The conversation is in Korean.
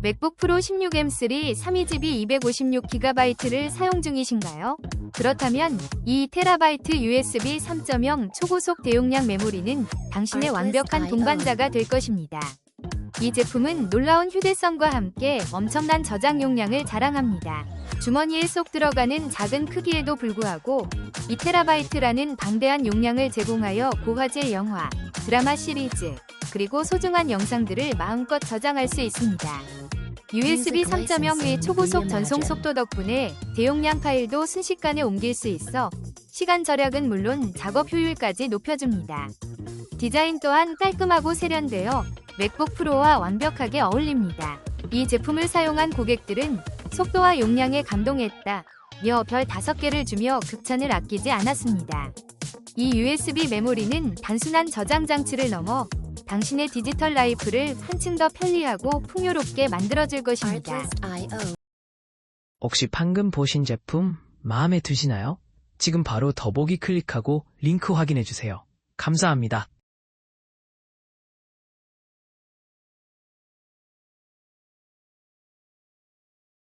맥북 프로 16M3 32GB 256GB를 사용 중이신가요? 그렇다면 2TB USB 3.0 초고속 대용량 메모리는 당신의 완벽한 동반자가 될 것입니다. 이 제품은 놀라운 휴대성과 함께 엄청난 저장 용량을 자랑합니다. 주머니에 쏙 들어가는 작은 크기에도 불구하고 2TB라는 방대한 용량을 제공하여 고화질 영화, 드라마 시리즈, 그리고 소중한 영상들을 마음껏 저장할 수 있습니다. USB 3.0의 초고속 전송 속도 덕분에 대용량 파일도 순식간에 옮길 수 있어 시간 절약은 물론 작업 효율까지 높여줍니다. 디자인 또한 깔끔하고 세련되어 맥북 프로와 완벽하게 어울립니다. 이 제품을 사용한 고객들은 속도와 용량에 감동했다. 며별 5개를 주며 극찬을 아끼지 않았습니다. 이 USB 메모리는 단순한 저장 장치를 넘어 당신의 디지털 라이프를 한층 더 편리하고 풍요롭게 만들어줄 것입니다. 혹시 방금 보신 제품 마음에 드시나요? 지금 바로 더보기 클릭하고 링크 확인해주세요. 감사합니다.